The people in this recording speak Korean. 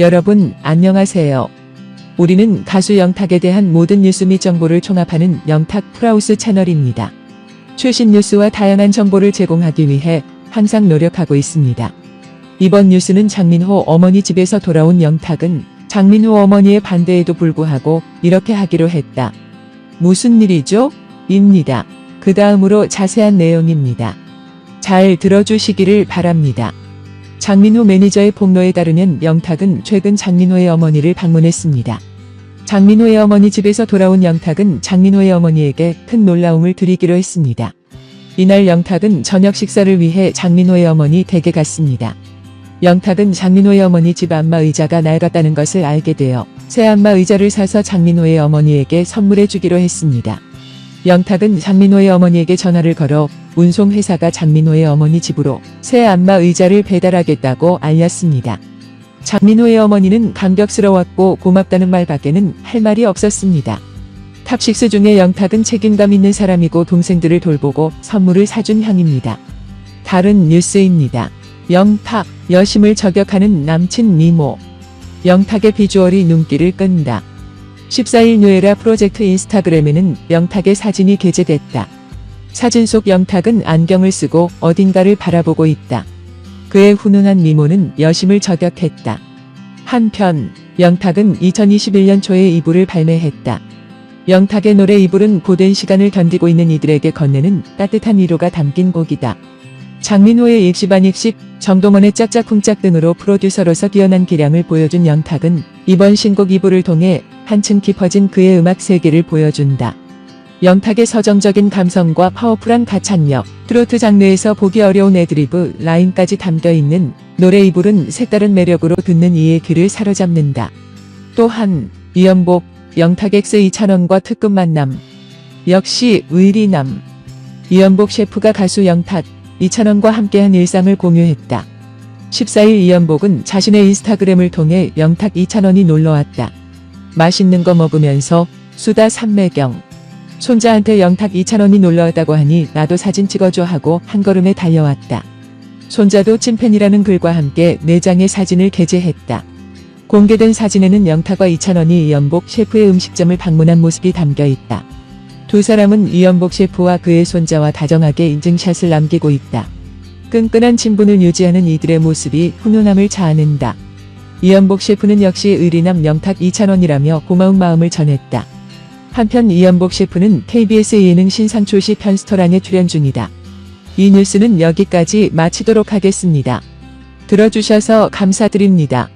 여러분, 안녕하세요. 우리는 가수 영탁에 대한 모든 뉴스 및 정보를 총합하는 영탁 프라우스 채널입니다. 최신 뉴스와 다양한 정보를 제공하기 위해 항상 노력하고 있습니다. 이번 뉴스는 장민호 어머니 집에서 돌아온 영탁은 장민호 어머니의 반대에도 불구하고 이렇게 하기로 했다. 무슨 일이죠? 입니다. 그 다음으로 자세한 내용입니다. 잘 들어주시기를 바랍니다. 장민호 매니저의 폭로에 따르면 영탁은 최근 장민호의 어머니를 방문했습니다. 장민호의 어머니 집에서 돌아온 영탁은 장민호의 어머니에게 큰 놀라움을 드리기로 했습니다. 이날 영탁은 저녁 식사를 위해 장민호의 어머니 댁에 갔습니다. 영탁은 장민호의 어머니 집 안마 의자가 낡았다는 것을 알게 되어 새 안마 의자를 사서 장민호의 어머니에게 선물해 주기로 했습니다. 영탁은 장민호의 어머니에게 전화를 걸어 운송회사가 장민호의 어머니 집으로 새 안마 의자를 배달하겠다고 알렸습니다. 장민호의 어머니는 감격스러웠고 고맙다는 말밖에는 할 말이 없었습니다. 탑식스 중에 영탁은 책임감 있는 사람이고 동생들을 돌보고 선물을 사준 형입니다. 다른 뉴스입니다. 영탁, 여심을 저격하는 남친 미모. 영탁의 비주얼이 눈길을 끈다. 14일 뉴에라 프로젝트 인스타그램에는 영탁의 사진이 게재됐다. 사진 속 영탁은 안경을 쓰고 어딘가를 바라보고 있다. 그의 훈훈한 미모는 여심을 저격했다. 한편 영탁은 2021년 초에 이불을 발매했다. 영탁의 노래 이불은 고된 시간을 견디고 있는 이들에게 건네는 따뜻한 위로가 담긴 곡이다. 장민호의 입시반 입식, 정동원의 짝짝쿵짝 등으로 프로듀서로서 뛰어난 기량을 보여준 영탁은 이번 신곡 이불을 통해 한층 깊어진 그의 음악 세계를 보여준다. 영탁의 서정적인 감성과 파워풀한 가창력, 트로트 장르에서 보기 어려운 애드리브, 라인까지 담겨있는 노래 이불은 색다른 매력으로 듣는 이의 귀를 사로잡는다. 또한 이연복, 영탁 X 2,000원과 특급 만남, 역시 의리남, 이연복 셰프가 가수 영탁 2,000원과 함께한 일상을 공유했다. 14일 이연복은 자신의 인스타그램을 통해 영탁 2,000원이 놀러왔다. 맛있는 거 먹으면서 수다 삼매경. 손자한테 영탁 2,000원이 놀러왔다고 하니 나도 사진 찍어줘 하고 한 걸음에 달려왔다. 손자도 찐팬이라는 글과 함께 4장의 사진을 게재했다. 공개된 사진에는 영탁과 이찬원이 이연복 셰프의 음식점을 방문한 모습이 담겨 있다. 두 사람은 이연복 셰프와 그의 손자와 다정하게 인증샷을 남기고 있다. 끈끈한 친분을 유지하는 이들의 모습이 훈훈함을 자아낸다. 이연복 셰프는 역시 의리남 영탁 이찬원이라며 고마운 마음을 전했다. 한편 이연복 셰프는 KBS 예능 신상초시 편스토랑에 출연 중이다. 이 뉴스는 여기까지 마치도록 하겠습니다. 들어주셔서 감사드립니다.